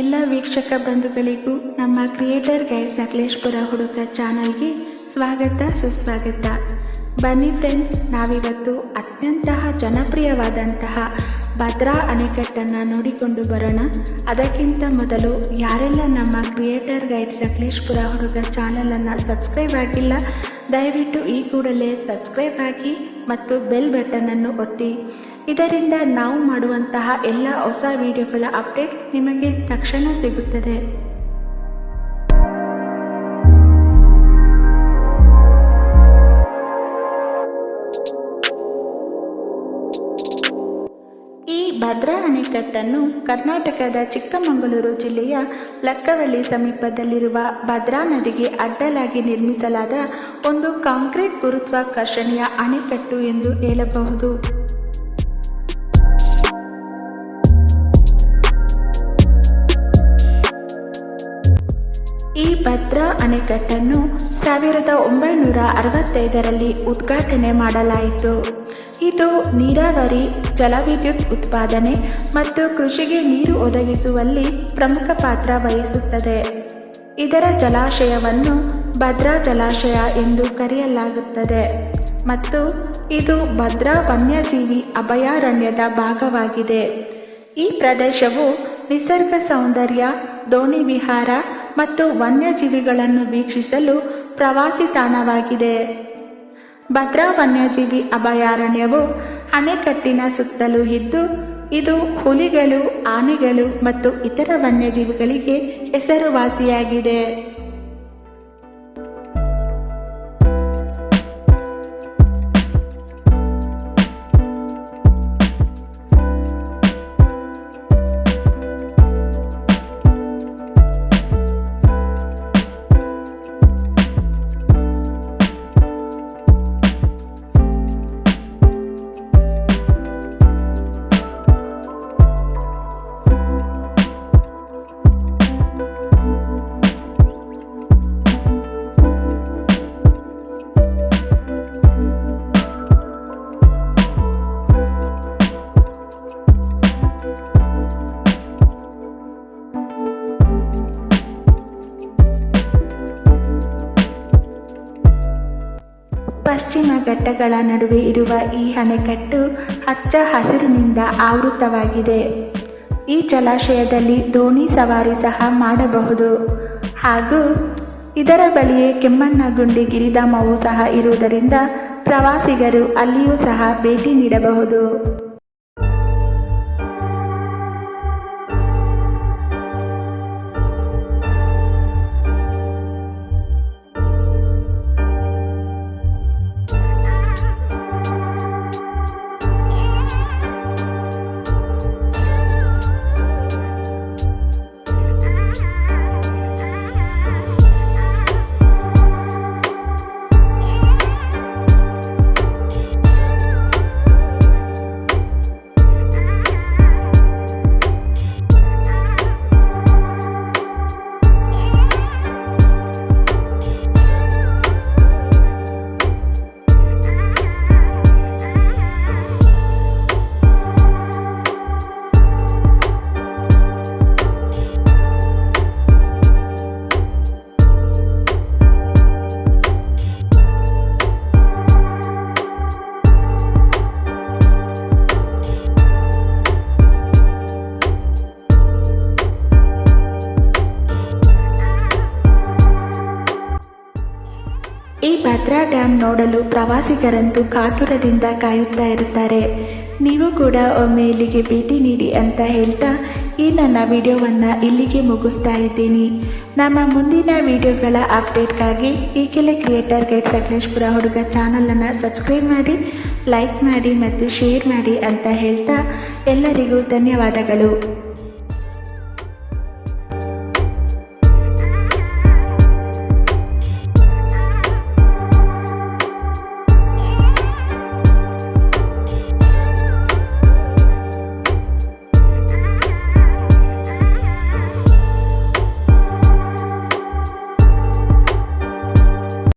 ಎಲ್ಲ ವೀಕ್ಷಕ ಬಂಧುಗಳಿಗೂ ನಮ್ಮ ಕ್ರಿಯೇಟರ್ ಗೈಡ್ ಸಕಲೇಶ್ಪುರ ಹುಡುಗ ಚಾನಲ್ಗೆ ಸ್ವಾಗತ, ಸುಸ್ವಾಗತ. ಬನ್ನಿ ಫ್ರೆಂಡ್ಸ್, ನಾವಿವತ್ತು ಅತ್ಯಂತ ಜನಪ್ರಿಯವಾದಂತಹ ಭದ್ರಾ ಅಣೆಕಟ್ಟನ್ನು ನೋಡಿಕೊಂಡು ಬರೋಣ. ಅದಕ್ಕಿಂತ ಮೊದಲು ಯಾರೆಲ್ಲ ನಮ್ಮ ಕ್ರಿಯೇಟರ್ ಗೈಡ್ ಸಕಲೇಶ್ಪುರ ಹುಡುಗ ಚಾನಲನ್ನು ಸಬ್ಸ್ಕ್ರೈಬ್ ಆಗಿಲ್ಲ, ದಯವಿಟ್ಟು ಈ ಕೂಡಲೇ ಸಬ್ಸ್ಕ್ರೈಬ್ ಆಗಿ ಮತ್ತು ಬೆಲ್ ಬಟನನ್ನು ಒತ್ತಿ. ಇದರಿಂದ ನಾವು ಮಾಡುವಂತಹ ಎಲ್ಲ ಹೊಸ ವಿಡಿಯೋಗಳ ಅಪ್ಡೇಟ್ ನಿಮಗೆ ತಕ್ಷಣ ಸಿಗುತ್ತದೆ. ಈ ಭದ್ರಾ ಅಣೆಕಟ್ಟನ್ನು ಕರ್ನಾಟಕದ ಚಿಕ್ಕಮಗಳೂರು ಜಿಲ್ಲೆಯ ಲಕ್ಕವಳ್ಳಿ ಸಮೀಪದಲ್ಲಿರುವ ಭದ್ರಾ ನದಿಗೆ ಅಡ್ಡಲಾಗಿ ನಿರ್ಮಿಸಲಾದ ಒಂದು ಕಾಂಕ್ರೀಟ್ ಗುರುತ್ವಾಕರ್ಷಣೆಯ ಅಣೆಕಟ್ಟು ಎಂದು ಹೇಳಬಹುದು. ಭದ್ರಾ ಅಣೆಕಟ್ಟನ್ನು ಸಾವಿರದ ಒಂಬೈನೂರ ಅರವತ್ತೈದರಲ್ಲಿ ಉದ್ಘಾಟನೆ ಮಾಡಲಾಯಿತು. ಇದು ನೀರಾವರಿ, ಜಲವಿದ್ಯುತ್ ಉತ್ಪಾದನೆ ಮತ್ತು ಕೃಷಿಗೆ ನೀರು ಒದಗಿಸುವಲ್ಲಿ ಪ್ರಮುಖ ಪಾತ್ರ ವಹಿಸುತ್ತದೆ. ಇದರ ಜಲಾಶಯವನ್ನು ಭದ್ರಾ ಜಲಾಶಯ ಎಂದು ಕರೆಯಲಾಗುತ್ತದೆ ಮತ್ತು ಇದು ಭದ್ರಾ ವನ್ಯಜೀವಿ ಅಭಯಾರಣ್ಯದ ಭಾಗವಾಗಿದೆ. ಈ ಪ್ರದೇಶವು ನಿಸರ್ಗ ಸೌಂದರ್ಯ ದೋಣಿ ವಿಹಾರ ಮತ್ತು ವನ್ಯಜೀವಿಗಳನ್ನು ವೀಕ್ಷಿಸಲು ಪ್ರವಾಸಿ ತಾಣವಾಗಿದೆ. ಭದ್ರಾ ವನ್ಯಜೀವಿ ಅಭಯಾರಣ್ಯವು ಅಣೆಕಟ್ಟಿನ ಸುತ್ತಲೂ ಇದ್ದು, ಇದು ಹುಲಿಗಳು, ಆನೆಗಳು ಮತ್ತು ಇತರ ವನ್ಯಜೀವಿಗಳಿಗೆ ಹೆಸರುವಾಸಿಯಾಗಿದೆ. ಪಶ್ಚಿಮ ಘಟ್ಟಗಳ ನಡುವೆ ಇರುವ ಈ ಅಣೆಕಟ್ಟು ಹಚ್ಚ ಹಸಿರಿನಿಂದ ಆವೃತವಾಗಿದೆ. ಈ ಜಲಾಶಯದಲ್ಲಿ ದೋಣಿ ಸವಾರಿ ಸಹ ಮಾಡಬಹುದು. ಹಾಗೂ ಇದರ ಬಳಿಯೇ ಕೆಮ್ಮಣ್ಣಗುಂಡಿ ಗಿರಿಧಾಮವು ಸಹ ಇರುವುದರಿಂದ ಪ್ರವಾಸಿಗರು ಅಲ್ಲಿಯೂ ಸಹ ಭೇಟಿ ನೀಡಬಹುದು. ಈ ಭದ್ರಾ ಡ್ಯಾಮ್ ನೋಡಲು ಪ್ರವಾಸಿಗರಂತೂ ಕಾತುರದಿಂದ ಕಾಯುತ್ತಾ ಇರುತ್ತಾರೆ. ನೀವು ಕೂಡ ಒಮ್ಮೆ ಇಲ್ಲಿಗೆ ಭೇಟಿ ನೀಡಿ ಅಂತ ಹೇಳ್ತಾ ಈ ನನ್ನ ವಿಡಿಯೋವನ್ನು ಇಲ್ಲಿಗೆ ಮುಗಿಸ್ತಾ ಇದ್ದೀನಿ. ನಮ್ಮ ಮುಂದಿನ ವಿಡಿಯೋಗಳ ಅಪ್ಡೇಟ್ಗಾಗಿ ಈಗಲೇ ಕ್ರಿಯೇಟರ್ ಗೇಟ್ ಸಕಲೇಶ್ಪುರ ಹುಡುಗ ಚಾನಲನ್ನು ಸಬ್ಸ್ಕ್ರೈಬ್ ಮಾಡಿ, ಲೈಕ್ ಮಾಡಿ ಮತ್ತು ಶೇರ್ ಮಾಡಿ ಅಂತ ಹೇಳ್ತಾ ಎಲ್ಲರಿಗೂ ಧನ್ಯವಾದಗಳು.